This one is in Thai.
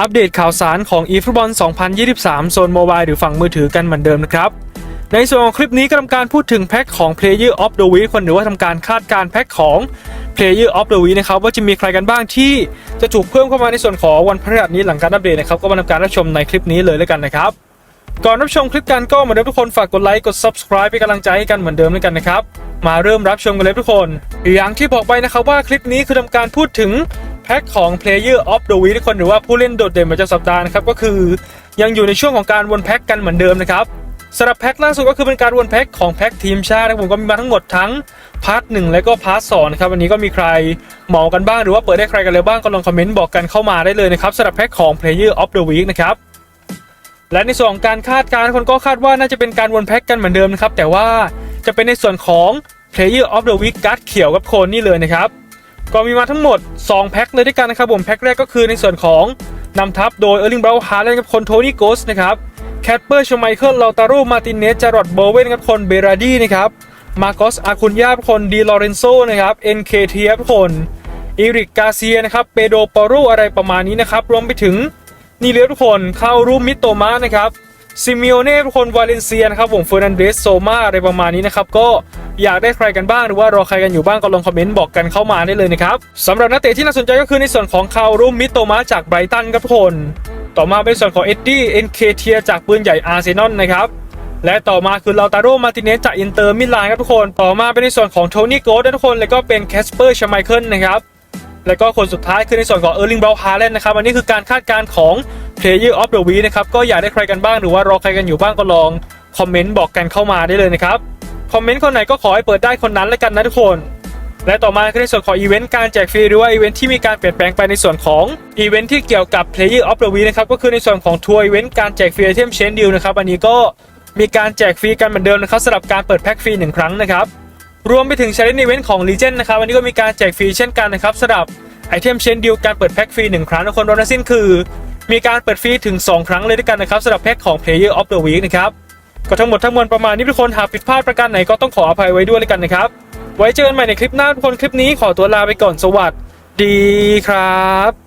อัปเดตข่าวสารของ eFootball 2023 โซนโมบายหรือฝั่งมือถือกันเหมือนเดิมนะครับ ในส่วนของคลิปนี้ก็ทำการพูดถึงแพ็คของ Player of the Week คนหรือว่าทำการคาดการแพ็คของ Player of the Week นะครับว่าจะมีใครกันบ้างที่จะถูกเพิ่มเข้ามาในส่วนของวันพฤหัสนี้หลังการอัปเดตนะครับก็มาทำการรับชมในคลิปนี้เลยแล้วกันนะครับ ก่อนรับชมคลิปกันก็เหมือนเดิมทุกคนฝากกดไลค์กด subscribe เป็นกำลังใจให้กันเหมือนเดิมแล้วกันนะครับมาเริ่มรับชมกันเลยทุกคน อย่างที่บอกไปนะครับว่าคลิปนี้คือทำการพูดถึง แพ็คของ Player of the Week ทุกคนหรือว่าผู้เล่นโดดเด่นประจำสัปดาห์นะครับก็คือยังอยู่ในช่วงของการวนแพ็คกันเหมือนเดิมนะครับสำหรับแพ็คล่าสุดก็คือเป็นการวนแพ็คของแพ็คทีมชาตินะครับผมก็มีมาทั้งหมดทั้งพาร์ทหนึ่งและก็พาร์ทสองนะครับวันนี้ก็มีใครเหมากันบ้างหรือว่าเปิดได้ใครกันเลยบ้างก็ลองคอมเมนต์บอกกันเข้ามาได้เลยนะครับสำหรับแพ็คของ Player of the Week นะครับและในส่วนของการคาดการณ์คนก็คาดว่าน่าจะเป็นการวนแพ็กกันเหมือนเดิมนะครับแต่ว่าจะเป็นในส่วนของ Player of the Week การ์ดเขียวกับโคนนี่เลยนะครับ ก็มีมาทั้งหมด 2 แพ็คเลยด้วยกันนะครับผม แพ็คแรกก็คือในส่วนของนำทัพโดยเออร์ลิงเบราฮาร์และกับคนโทนี่โกสนะครับแคทเปอร์ชไมเคิลลาตาโรมาตินเนสจารอดโบอร์เวนกับคนเบราดีนะครับมาโกสอาคุนยาคนดีลอเรนโซนะครับเอ็นเคเทียคนอีริกกาเซียนะครับเปโดปาโรอะไรประมาณนี้นะครับ รวมไปถึงนี่เลยทุกคนเข้ารูปมิโตมานะครับซิมิโอเน่ทุกคนวาเลนเซียนะครับผมเฟอร์นันเดสโซมาอะไรประมาณนี้นะครับก็ อยากได้ใครกันบ้างหรือว่ารอใครกันอยู่บ้างก็ลองคอมเมนต์บอกกันเข้ามาได้เลยนะครับสำหรับนักเตะที่น่าสนใจก็คือในส่วนของคารูมิโตมาจากไบรตันครับทุกคน ต่อมาเป็นส่วนของเอ็ดดี้เอ็นเคเทียจากปืนใหญ่อาร์เซนอลนะครับและต่อมาคือลาตาโรมาติเนสจากอินเตอร์มิลานครับทุกคน ต่อมาเป็นในส่วนของโทนี่โกสทุกคน แล้วก็เป็นแคสเปอร์ชไมเคิลนะครับ แล้วก็คนสุดท้ายคือในส่วนของเออร์ลิงเบลฮาเลนนะครับ อันนี้คือการคาดการณ์ของ Player of the Week นะครับ ก็อยากได้ใครกันบ้างหรือว่ารอใครกันอยู่บ้างก็ลองคอมเมนต์บอกกันเข้ามาได้เลยนะครับ คอมเมนต์คนไหนก็ขอให้เปิดได้คนนั้นแล้วกันนะทุกคน และต่อมาคือในส่วนของอีเวนต์การแจกฟรีหรือว่าอีเวนต์ที่มีการเปลี่ยนแปลงไปในส่วนของอีเวนต์ที่เกี่ยวกับ Player of the Week นะครับก็คือในส่วนของทัวร์อีเวนต์การแจกฟรีไอเทมเชนดิวนะครับอันนี้ก็มีการแจกฟรีกันเหมือนเดิมนะครับสำหรับการเปิดแพ็คฟรีหนึ่งครั้งนะครับรวมไปถึง Challenge Event ของ Legend นะครับวันนี้ก็มีการแจกฟรีเช่นกันนะครับสำหรับไอเทมเชนดิวการเปิดแพ็คฟรีหนึ่งครั้งทุกคนรวมทั้งสิ้นคือ มีการเปิดฟรีถึง 2 ครั้งเลยด้วยกันนะครับสำหรับแพ็คของ Player of the Week นะครับ ก็ทั้งหมดทั้งมวลประมาณนี้ทุกคนหากผิดพลาดประการไหนก็ต้องขออภัยไว้ด้วยเลยกันนะครับ ไว้เจอกันใหม่ในคลิปหน้าทุกคนคลิปนี้ขอตัวลาไปก่อนสวัสดีครับ